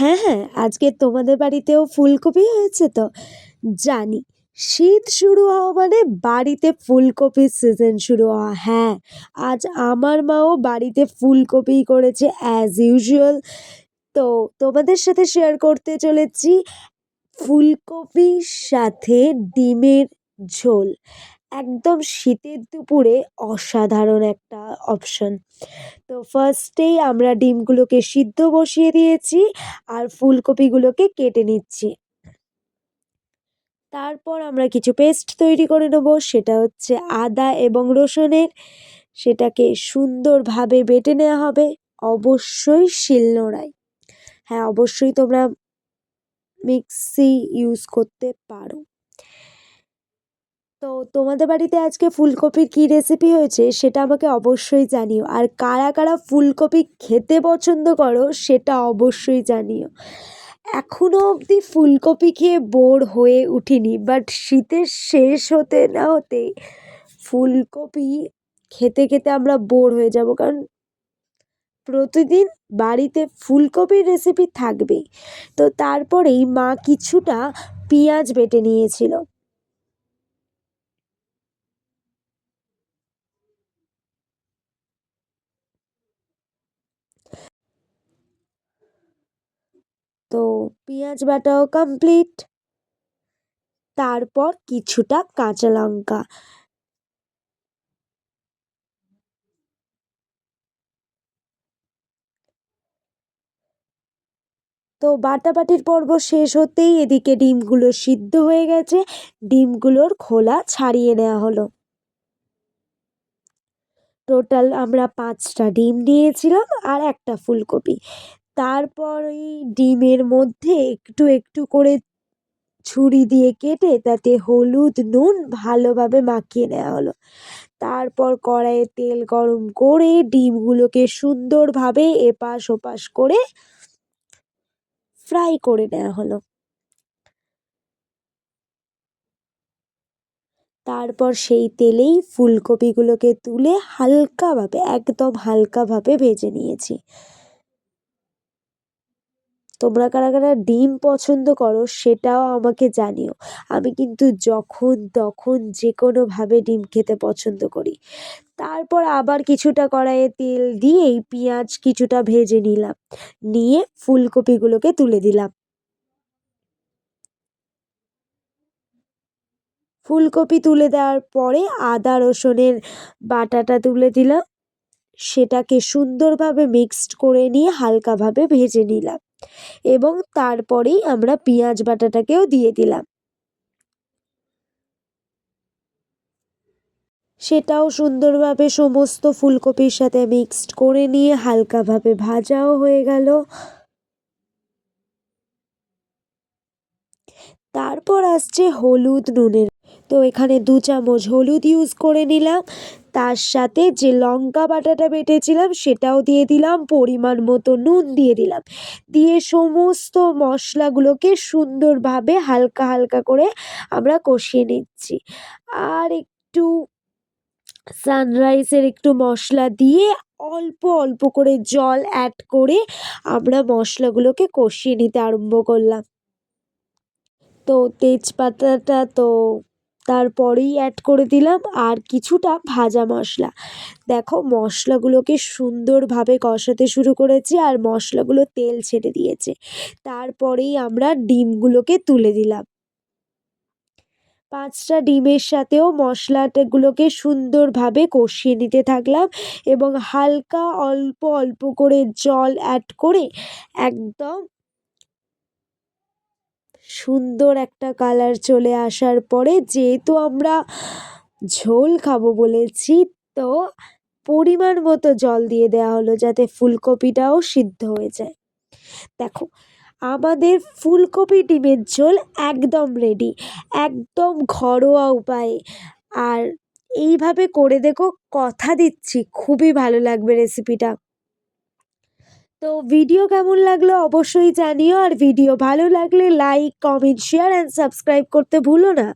হ্যাঁ হ্যাঁ আজকে তোমাদের বাড়িতেও ফুলকপি হয়েছে তো? জানি। শীত শুরু হওয়া মানে বাড়িতে ফুলকপির সিজন শুরু হওয়া হ্যাঁ। আজ আমার মাও বাড়িতে ফুলকপি করেছে অ্যাজ ইউজুয়াল তো তোমাদের সাথে শেয়ার করতে চলেছি ফুলকপির সাথে ডিমের ঝোল। একদম শীতের দুপুরে অসাধারণ একটা অপশন তো ফার্স্টেই আমরা ডিমগুলোকে সিদ্ধ বসিয়ে দিয়েছি আর ফুলকপিগুলোকে কেটে নিচ্ছি। তারপর আমরা কিছু পেস্ট তৈরি করে নেব, সেটা হচ্ছে আদা এবং রসুনের। সেটাকে সুন্দরভাবে বেটে নেওয়া হবে, অবশ্যই শিলনোড়ায়। হ্যাঁ অবশ্যই তোমরা মিক্সি ইউজ করতে পারো। তো তোমাদের বাড়িতে আজকে ফুলকপির কী রেসিপি হয়েছে সেটা আমাকে অবশ্যই জানিও। আর কারা কারা ফুলকপি খেতে পছন্দ করো সেটা অবশ্যই জানিও। এখনও অবধি ফুলকপি খেয়ে বোর হয়ে উঠিনি বাট শীতের শেষ হতে না হতেই ফুলকপি খেতে খেতে আমরা বোর হয়ে যাব, কারণ প্রতিদিন বাড়িতে ফুলকপির রেসিপি থাকবেই। তো তারপরেই মা কিছুটা পেঁয়াজ বেটে নিয়েছিল। তো পেঁয়াজ বাটাও কমপ্লিট তারপর কিছুটা কাঁচা লঙ্কা। তো বাটাবাটির পর্ব শেষ হতেই এদিকে ডিমগুলো সিদ্ধ হয়ে গেছে। ডিমগুলোর খোলা ছাড়িয়ে নেওয়া হলো। টোটাল আমরা পাঁচটা ডিম নিয়েছিলাম আর একটা ফুলকপি। তারপর ওই ডিমের মধ্যে একটু একটু করে ছুরি দিয়ে কেটে তাতে হলুদ, নুন ভালোভাবে মাখিয়ে নেওয়া হলো। তারপর কড়াইয়ে তেল গরম করে ডিমগুলোকে সুন্দরভাবে এপাশ ওপাশ করে ফ্রাই করে নেওয়া হলো। তারপর সেই তেলেই ফুলকপিগুলোকে তুলে হালকাভাবে, একদম হালকাভাবে ভেজে নিয়েছি। তোমরা কারা কারা ডিম পছন্দ করো সেটাও আমাকে জানিও। আমি কিন্তু যখন তখন যে কোনোভাবে ডিম খেতে পছন্দ করি। তারপর আবার কিছুটা কড়াইয়ে তেল দিয়েই পেঁয়াজ কিছুটা ভেজে নিলাম। নিয়ে ফুলকপিগুলোকে তুলে দিলাম। ফুলকপি তুলে দেওয়ার পরে আদা, রসুনের বাটাটা তুলে দিলাম। সেটাকে সুন্দরভাবে মিক্সড করে নিয়ে হালকাভাবে ভেজে নিলাম। এবং তারপরেই আমরা পেঁয়াজ বাটাটাকেও দিয়ে দিলাম। সেটাও সুন্দরভাবে সমস্ত ফুলকপির সাথে মিক্সড করে নিয়ে হালকাভাবে ভাজাও হয়ে গেল। তারপর আসছে হলুদ নুনের তো এখানে দু চামচ হলুদ ইউজ করে নিলাম। তার সাথে যে লঙ্কা বাটাটা বেটেছিলাম, সেটাও দিয়ে দিলাম, পরিমাণ মতো নুন দিয়ে দিলাম। দিয়ে সমস্ত মশলাগুলোকে সুন্দরভাবে হালকা হালকা করে আমরা কষিয়ে নিচ্ছি। আর একটু সানরাইসের একটু মশলা দিয়ে অল্প অল্প করে জল অ্যাড করে আমরা মশলাগুলোকে কষিয়ে নিতে আরম্ভ করলাম। তো তেজপাতাটা তো তারপরেই অ্যাড করে দিলাম আর কিছুটা ভাজা মশলা। দেখো, মশলাগুলোকে সুন্দরভাবে কষাতে শুরু করেছি আর মশলাগুলো তেল ছেড়ে দিয়েছে। তারপরেই আমরা ডিমগুলোকে তুলে দিলাম। পাঁচটা ডিমের সাথেও মশলাটাগুলোকে সুন্দরভাবে কষিয়ে নিতে থাকলাম এবং হালকা অল্প অল্প করে জল অ্যাড করে একদম সুন্দর একটা কালার চলে আসার পরে যেহেতু আমরা ঝোল খাব বলেছি, তো পরিমাণ মতো জল দিয়ে দেওয়া হলো যাতে ফুলকপিটাও সিদ্ধ হয়ে যায়। দেখো, আমাদের ফুলকপি ডিমের ঝোল একদম রেডি একদম ঘরোয়া উপায়ে। আর এইভাবে করে দেখো, কথা দিচ্ছি, খুবই ভালো লাগবে রেসিপিটা তো ভিডিও কেমন লাগল অবশ্যই জানিও, আর ভিডিও ভালো লাগলে like comment share and subscribe করতে ভুলো না।